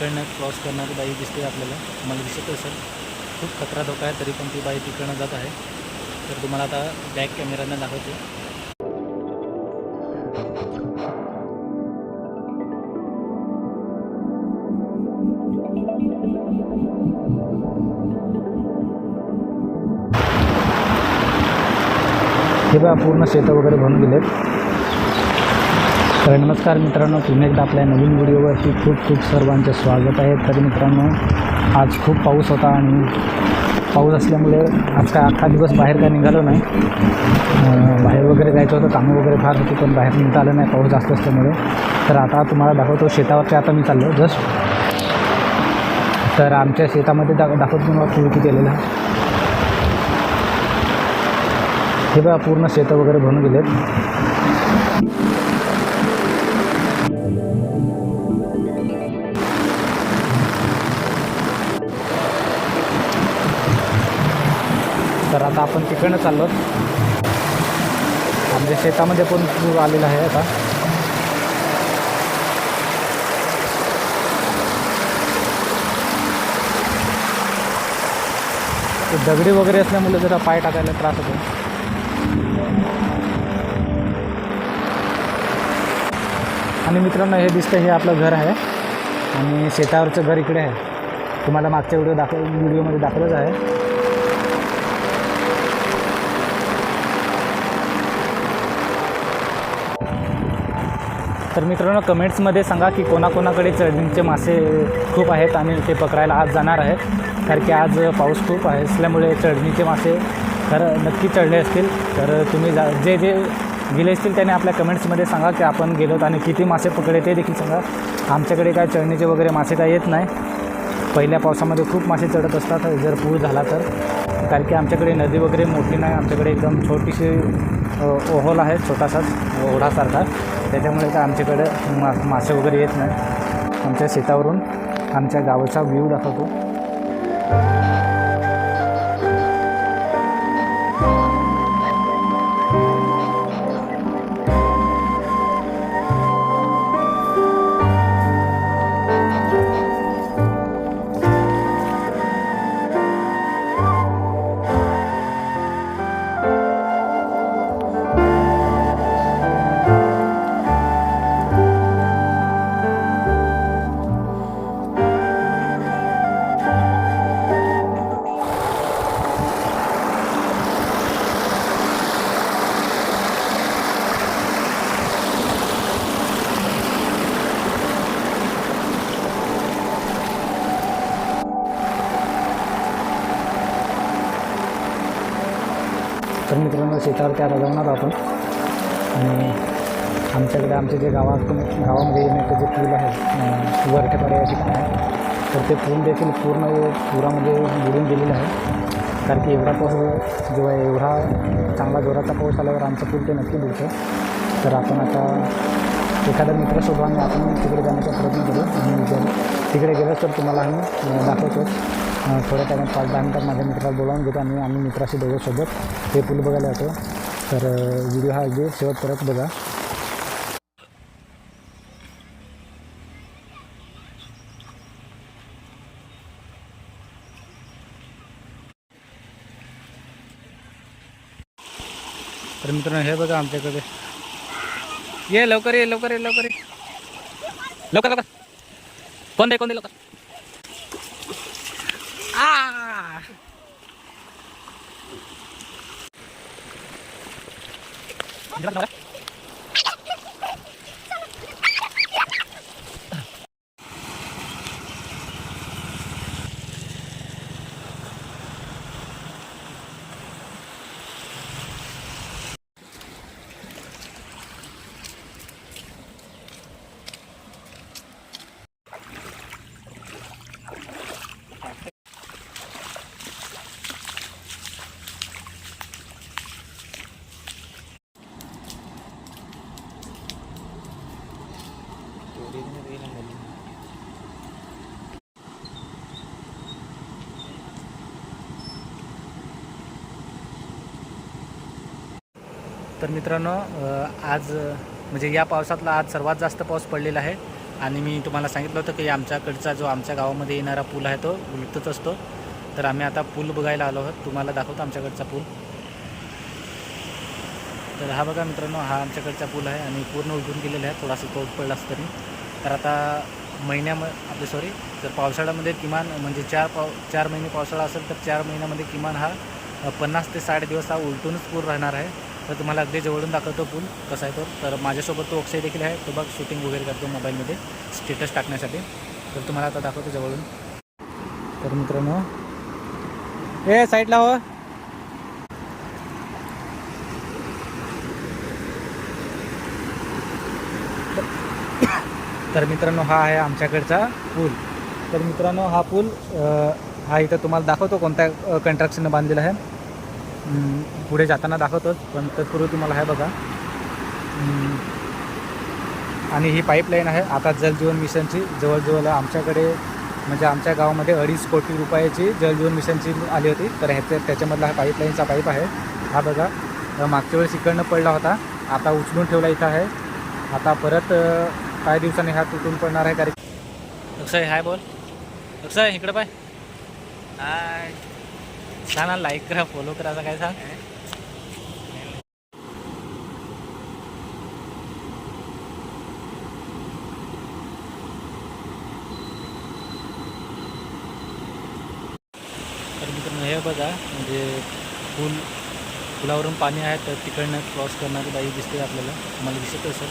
तिकडनं क्रॉस करणारी बाई दिसते आपल्याला. तुम्हाला दिसत असेल. खूप खतरा धोका आहे तरी पण ती बाई तिकडनं जात आहे. तर तुम्हाला आता बॅक कॅमेऱ्यानं दाखवते. हे बघा पूर्ण शेतं वगैरे भरून गेलेत. तर नमस्कार मित्रांनो. पुन्हा एकदा आपल्या नवीन व्हिडिओवरती खूप खूप सर्वांचे स्वागत आहे. तर मित्रांनो आज खूप पाऊस होता आणि पाऊस असल्यामुळे आज काय अख्खा दिवस बाहेर काय निघालो नाही. बाहेर वगैरे जायचं होतं कामं वगैरे फार होती पण बाहेर निघता आलं नाही पाऊस जास्त असल्यामुळे. तर आता तुम्हाला दाखवतो शेतावरचे आता मी चाललो जस्ट. तर आमच्या शेतामध्ये दा दाखवतो तुम्हाला पूर केलेलं. आहे हे बघा पूर्ण शेतं वगैरे भरून गेलेत. तर आता आपण तिकडनं चाललो. आमच्या शेतामध्ये पण पूर आलेला आहे आता. ते दगडी वगैरे असल्यामुळे जरा पाय टाकायला त्रास होतो. आणि मित्रांनो हे दिसतं हे आपलं घर आहे. आणि शेतावरचं घर इकडे आहे. तुम्हाला मागच्या व्हिडिओ दाखव व्हिडिओमध्ये दाखवलंच आहे. तर मित्रांनो कमेंट्समध्ये सांगा की कोणाकोणाकडे चढणीचे मासे खूप आहेत आणि ते पकडायला आज जाणार आहेत. कारण की आज पाऊस खूप आहे असल्यामुळे चढणीचे मासे खरं नक्की चढले असतील. तर तुम्ही जा जे जे गेले असतील त्याने आपल्या कमेंट्समध्ये सांगा की आपण गेलोत आणि किती मासे पकडले ते देखील सांगा. आमच्याकडे काय चढणीचे वगैरे मासे काय येत नाही. पहिल्या पावसामध्ये खूप मासे चढत असतात जर पूर झाला तर. कारण की आमच्याकडे नदी वगैरे मोठी नाही आमच्याकडे एकदम छोटीशी ओहोल आहे छोटासाच ओढासारखा. त्याच्यामुळे काय आमच्याकडं मा मासे वगैरे येत नाही आमच्या शेतावरून आमच्या गावाचा व्ह्यू दाखवतो. तर मित्रांनो शेतावरती आता जाऊन आपण. आणि आमच्याकडे आमच्या जे गावातून गावामध्ये येण्याचं जे पूल आहे. अं, वरठेपाडे या ठिकाणी आहे. तर ते पूल देखील पूर्ण पुरामध्ये बुडून गेलेलं आहे. कारण की एवढा पाऊस जेव्हा एवढा चांगला जोराचा पाऊस आल्यावर आमचं पूल ते नक्की बुडतं तर आपण आता एखादा मित्र शोधू आणि आपण तिकडे जाण्याचा प्रयत्न करू. आणि जर तिकडे गेलं तर तुम्हाला आम्ही दाखवतो. थोड्या टायमात पाच दहा मिनटात माझ्या मित्राला बोलावून घेतो आणि आम्ही मित्राशी दोघंसोबत सोबत पूल बघायला येतो तर व्हिडिओ हा अगदी शेवट परत बघा. तर मित्रांनो हे बघा आमच्याकडे. ये लवकर ये लवकर ये लवकर ये. लवकर लवकर. कोण दे कोण दे लवकर? Bilang. तर मित्रांनो आज म्हणजे या पावसातला आज सर्वात जास्त पाऊस पडलेला आहे. आणि मी तुम्हाला सांगितलं होतं की आमच्याकडचा जो आमच्या गावामध्ये येणारा पूल आहे तो उलटच असतो. तर आम्ही आता पूल बघायला आलो आहोत. तुम्हाला दाखवतो आमच्याकडचा पूल. तर हा बघा मित्रांनो हा आमच्याकडचा पूल आहे आणि पूर्ण उलटून गेलेला आहे. थोडासा पाऊस पडला असं तरी. तर आता महिन्याम आपले सॉरी तर पावसाळ्यामध्ये किमान म्हणजे चार पाव चार महिने पावसाळा असेल तर चार महिन्यामध्ये किमान हा पन्नास ते साठ दिवस हा उलटूनच पूर राहणार आहे. तर तुम्हाला अगदी जवळून दाखवतो पूल कसा आहे तो. तर माझ्यासोबत तो अक्षय देखील आहे. तो बघ शूटिंग वगैरे करतो मोबाईलमध्ये स्टेटस टाकण्यासाठी. तर तुम्हाला आता दाखवतो जवळून. तर मित्रांनो ए साईडला हो. तर मित्रांनो हा आहे आमच्याकडचा पूल. तर मित्रांनो हा पूल हा इथं तुम्हाला दाखवतो कोणत्या कंट्रक्शननं बांधलेला आहे. पुढे जाताना दाखवतोच पण तत्पूर्वी तुम्हाला आहे बघा. आणि ही पाईपलाईन आहे आता जलजीवन मिशनची जवळजवळ आमच्याकडे म्हणजे आमच्या गावामध्ये अडीच कोटी रुपयाची जलजीवन मिशनची आली होती तर ह्याच्या त्याच्यामधला हा पाईपलाईनचा पाईप आहे. हा बघा मागच्या वेळेस इकडनं पडला होता आता उचलून ठेवला इथं आहे. आता परत काही दिवसांनी हा तुटून पडणार आहे कार्यक्रम अक्षय हाय बोल. अक्षय इकडं पाय. हाय. सांग ना लाईक करा फॉलो करा असं काय सांग. तर मित्रांनो हे बघा म्हणजे पूल पुलावरून पाणी आहे तर तिकडनं क्रॉस करणारी बाई दिसते आपल्याला. तुम्हाला दिसत असेल.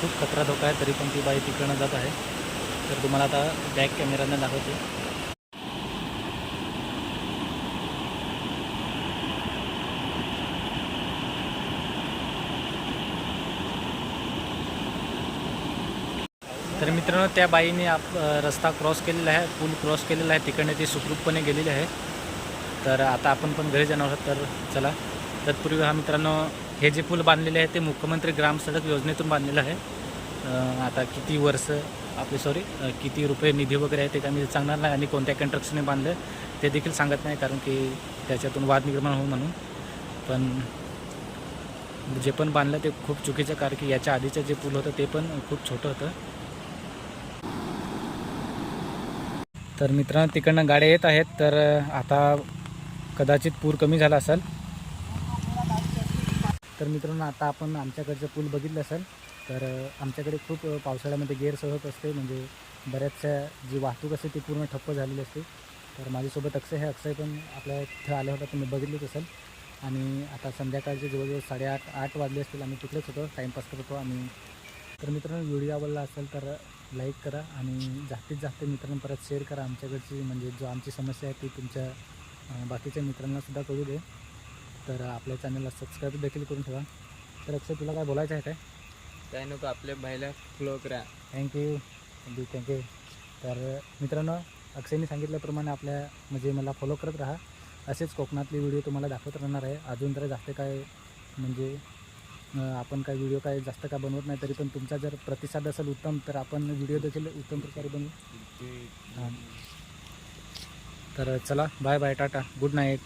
खूप खतरा धोका आहे तरी पण ती बाई तिकडनं जात आहे. तर तुम्हाला आता बॅक कॅमेरानं दाखवते तर मित्रांनो त्या बाईने आप रस्ता क्रॉस केलेला आहे पूल क्रॉस केलेला आहे तिकडनं ती सुखरूपपणे गेलेली आहे. तर आता आपण पण घरी जाणार आहोत तर चला. तत्पूर्वी हा मित्रांनो हे जे पूल बांधलेले आहे ते मुख्यमंत्री ग्राम सडक योजनेतून बांधलेलं आहे. आता किती वर्ष आपले सॉरी किती रुपये निधी वगैरे आहे ते काय मी सांगणार नाही आणि कोणत्या कंट्रक्शनने बांधलं ते देखील सांगत नाही कारण की त्याच्यातून वाद निर्माण होऊ म्हणून. पण जे पण बांधलं ते खूप चुकीचं कारण की याच्या आधीचं जे पूल होतं ते पण खूप छोटं होतं. तर मित्रांनो तिकडनं गाड्या येत आहेत तर आता कदाचित पूर कमी झाला असेल. तर मित्रांनो आता आपण आमच्याकडचं पूल बघितलं असेल तर आमच्याकडे खूप पावसाळ्यामध्ये गैरसोय असते म्हणजे बऱ्याचशा जी वाहतूक असते ती पूर्ण ठप्प झालेली असते. तर माझ्यासोबत अक्षय हे अक्षय पण आपल्या इथं आल्या होता तुम्ही बघितलंच असेल. आणि आता संध्याकाळचे जवळजवळ साडेआठ आठ वाजले असतील आम्ही तिकडेच होतो टाईमपास करत होतो आम्ही तर मित्रांनो व्हिडिओ आवडला असेल तर लाईक करा आणि जास्तीत जास्त मित्रांनो परत शेअर करा आमच्याकडची म्हणजे जो आमची समस्या आहे ती तुमच्या बाकीच्या मित्रांनासुद्धा कळू दे. तर आपल्या चॅनलला सबस्क्राईब देखील करून ठेवा. तर अक्षय तुला काय बोलायचं आहे काय? काय नको आपल्या बायला फ्लो करा. थँक्यू थँक्यू थँक्यू तर मित्रांनो अक्षयने सांगितल्याप्रमाणे आपल्या म्हणजे मला फॉलो करत राहा. असेच कोकणातले व्हिडिओ तुम्हाला दाखवत राहणार आहे. अजून तर जास्त काय म्हणजे आपण काय व्हिडिओ काय जास्त काय बनवत नाही तरी पण तुमचा जर प्रतिसाद असेल उत्तम तर आपण व्हिडिओ देखील उत्तम प्रकारे बनवू. हां. तर चला bye bye tata. Good night